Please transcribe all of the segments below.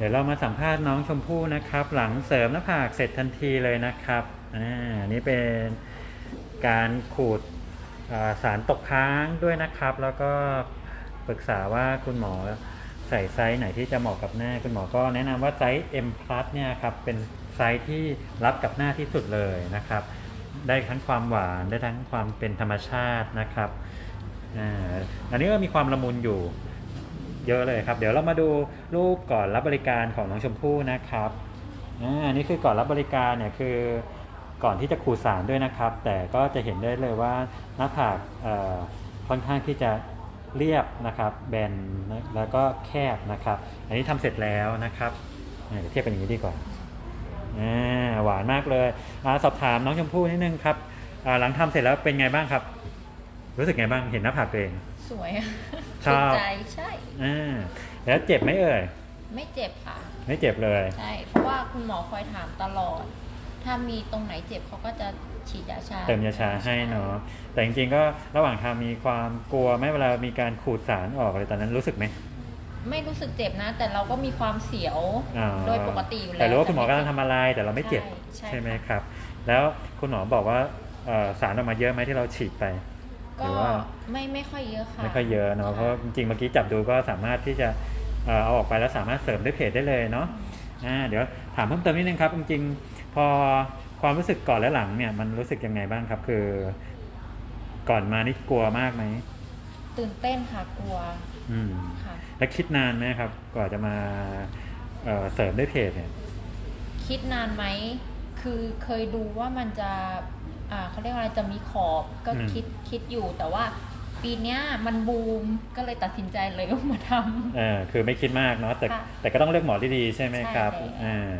เดี๋ยวเรามาสัมภาษณ์น้องชมพู่นะครับ หลังเสริมหน้าผากเสร็จทันทีเลยนะครับอ่าอันนี่เป็นการขูดสารตกค้างด้วยนะครับ แล้วก็ปรึกษาว่าคุณหมอใส่ไซส์ไหนที่จะเหมาะกับหน้า คุณหมอก็แนะนำว่าไซส์ M plus เนี่ยครับเป็นไซส์ที่รับกับหน้าที่สุดเลยนะครับ ได้ทั้งความหวานได้ทั้งความเป็นธรรมชาตินะครับอ่าอันนี้ก็มีความละมุนอยู่ เยอะเลยครับ เดี๋ยวเรามาดูรูปก่อนรับบริการของน้องชมพู่นะครับอ่าอันนี้คือก่อนรับบริการเนี่ยคือก่อนที่จะขูดสารด้วยนะครับ แต่ก็จะเห็นได้เลยว่าหน้าผากเอ่อค่อนข้างที่จะเรียบนะครับแบนแล้วก็แคบนะครับ อันนี้ทำเสร็จแล้วนะครับอ่าเดี๋ยวเทียบกันอย่างนี้ดีกว่าอ่าหวานมากเลยอสอบถามน้องชมพู่นิดนึงครับหลังทำเสร็จแล้วเป็นไงบ้างครับ รู้สึกไงบ้างเห็นหน้าผากตัวเอง สวย ชอบถูกใจใช่ อ่าแล้วเจ็บไหมเอ่ย ไม่เจ็บค่ะ ไม่เจ็บเลย ใช่ เพราะว่าคุณหมอคอยถามตลอด ถ้ามีตรงไหนเจ็บเขาก็จะฉีดยาชาเติมยาชาให้เนาะ แต่จริงๆก็ระหว่างทางมีความกลัวไหมเวลามีการขูดสารออกอะไรตอนนั้นรู้สึกไหมไม่รู้สึกเจ็บนะ แต่เราก็มีความเสียวอ่าโดยปกติอยู่แล้ว แต่รู้ว่าคุณหมอกำลังทำอะไรแต่เราไม่เจ็บใช่ใช่ ไหมค่ะครับ แล้วคุณหมอบอกว่าเอ่อสารออกมาเยอะไหมที่เราฉีดไปห ก็รือว่าไม่ไม่ค่อยเยอะค่ะไม่ค่อยเยอะเนาะค่เพราะจริงๆเมื่อกี้จับดูก็สามารถที่จะเอ่อเอาออกไปแล้วสามารถเสริมด้วยเพจได้เลยเนาะอ่าเดี๋ยวถามเพิ่มเติมนิดนึงครับ จริงๆพอความรู้สึกก่อนและหลังเนี่ยมันรู้สึกยังไงบ้างครับ คือก่อนมานี่กลัวมากไหมตื่นเต้นค่ะกลัวอืมค่ะแล้วคิดนานไหมครับกว่าจะมาเอ่อเสริมด้วยเพจเนี่ยคิดนานไหมคือเคยดูว่ามันจะอ่า เขาเรียกว่าอะไรจะมีขอบก็คิดคิดอยู่แต่ว่าปีเนี้ยมันบูมก็เลยตัดสินใจเลยว่ามาทำเออคือไม่คิดมากเนาะแต่ค่ะแต่ก็ต้องเลือกหมอที่ดีใช่ไหมครับใช่แล้วอ่า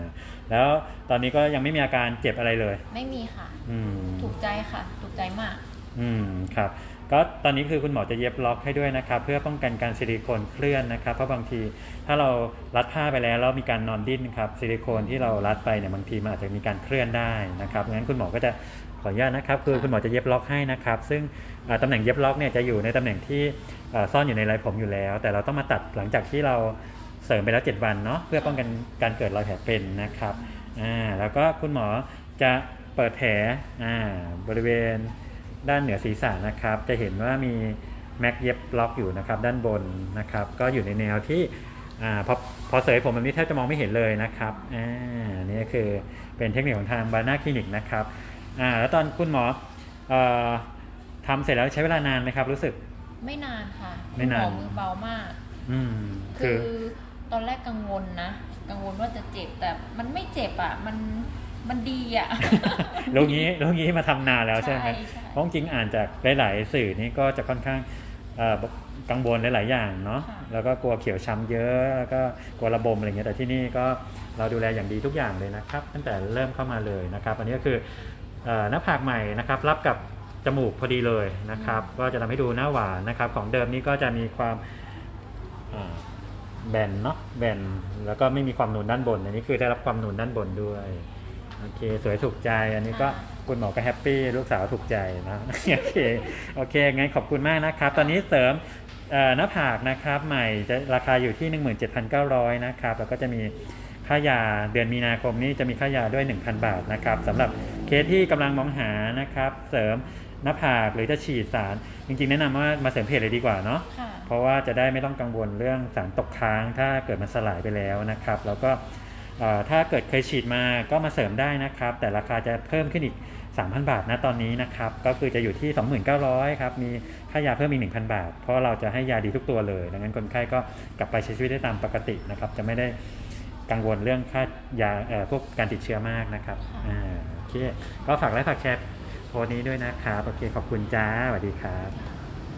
แล้วตอนนี้ก็ยังไม่มีอาการเจ็บอะไรเลย ไม่มีค่ะ อืมถูกใจค่ะ ถูกใจมาก อืมครับ ก็ตอนนี้คือคุณหมอจะเย็บล็อกให้ด้วยนะครับเพื่อป้องกันการซิลิโคนเคลื่อนนะครับ เพราะบางทีถ้าเรารัดผ้าไปแล้วแล้วมีการนอนดิ้นครับซิลิโคนที่เรารัดไปเนี่ยบางทีมันอาจจะมีการเคลื่อนได้นะครับงั้นคุณหมอก็จะขออนุญาตนะครับคือคุณหมอจะเย็บล็อกให้นะครับ ซึ่งตำแหน่งเย็บล็อกเนี่ยจะอยู่ในตำแหน่งที่ซ่อนอยู่ในไรผมอยู่แล้ว แต่เราต้องมาตัดหลังจากที่เราเสริมไปแล้ว 7 วันเนาะเพื่อป้องกันการเกิดรอยแผลเป็นนะครับอ่าแล้วก็คุณหมอจะเปิดแผลอ่าบริเวณ ด้านเหนือศีรษะนะครับ จะเห็นว่ามีแม็กเย็บล็อกอยู่นะครับ ด้านบนนะครับ ก็อยู่ในแนวที่อ่าพอพอเสยผมแบบนี้แทบจะมองไม่เห็นเลยนะครับอ่านี่ก็คือเป็นเทคนิคของทางบานาคลินิกนะครับอ่าแล้วตอนคุณหมอเอ่อทำเสร็จแล้วใช้เวลานานไหมครับ รู้สึก ไม่นานค่ะไม่นานคุณหมอมือเบามาก อืมคืคืออตอนแรกกังวลนะ กังวลว่าจะเจ็บแต่มันไม่เจ็บอะ มัน มันดีอะรู้งี้รู้งี้มาทำนานแล้วใช่ไหมใช่ใช่เพราะจริงๆอ่านจากหลาย ๆ สื่อนี่ก็จะค่อนข้างเอ่อกังวลหลาย ๆ อย่างเนาะค่ะแล้วก็กลัวเขียวช้ำเยอะแล้วก็กลัวระบมอะไรเงี้ยแต่ที่นี่ก็เราดูแลอย่างดีทุกอย่างเลยนะครับ ตั้งแต่เริ่มเข้ามาเลยนะครับ อันนี้ก็คือเอ่อหน้าผากใหม่นะครับ รับกับจมูกพอดีเลยนะครับ ก็จะทำให้ดูหน้าหวานนะครับ ของเดิมนี่ก็จะมีความอ่าแบนเนาะแบนแล้วก็ไม่มีความนูนด้านบน อันนี้คือได้รับความนูนด้านบนด้วย โอเค สวยถูกใจ อันนี้ก็ค่ะคุณหมอก็แฮปปี้ลูกสาวถูกใจนะโอเคโอเคงั้นขอบคุณมากนะครับ ตอนนี้เสริมเอ่อหน้าผากนะครับใหม่จะราคาอยู่ที่ 17,900 นะครับ แล้วก็จะมีค่ายาเดือนมีนาคมนี้จะมีค่ายาด้วย 1,000 บาทนะครับสำหรับเคสที่กำลังมองหานะครับ เสริมหน้าผากหรือจะฉีดสาร จริงๆ แนะนำว่ามาเสริมเพจเลยดีกว่าเนาะค่ะเพราะว่าจะได้ไม่ต้องกังวลเรื่องสารตกค้าง ถ้าเกิดมันสลายไปแล้วนะครับ แล้วก็เอ่อ ถ้าเกิดเคยฉีดมาก็มาเสริมได้นะครับ แต่ราคาจะเพิ่มขึ้นอีก 3,000 บาทนะตอนนี้นะครับ ก็คือจะอยู่ที่ 29,000ครับมีค่ายาเพิ่มอีก 1,000 บาท เพราะเราจะให้ยาดีทุกตัวเลย ดังนั้นคนไข้ก็กลับไปใช้ชีวิตได้ตามปกตินะครับ จะไม่ได้กังวลเรื่องค่ายาเอ่อพวกการติดเชื้อมากนะครับค่ะอ่าโอเคก็ฝากไลค์ฝากแชร์โพสต์นี้ด้วยนะครับโอเคขอบคุณจ้าสวัสดีครับ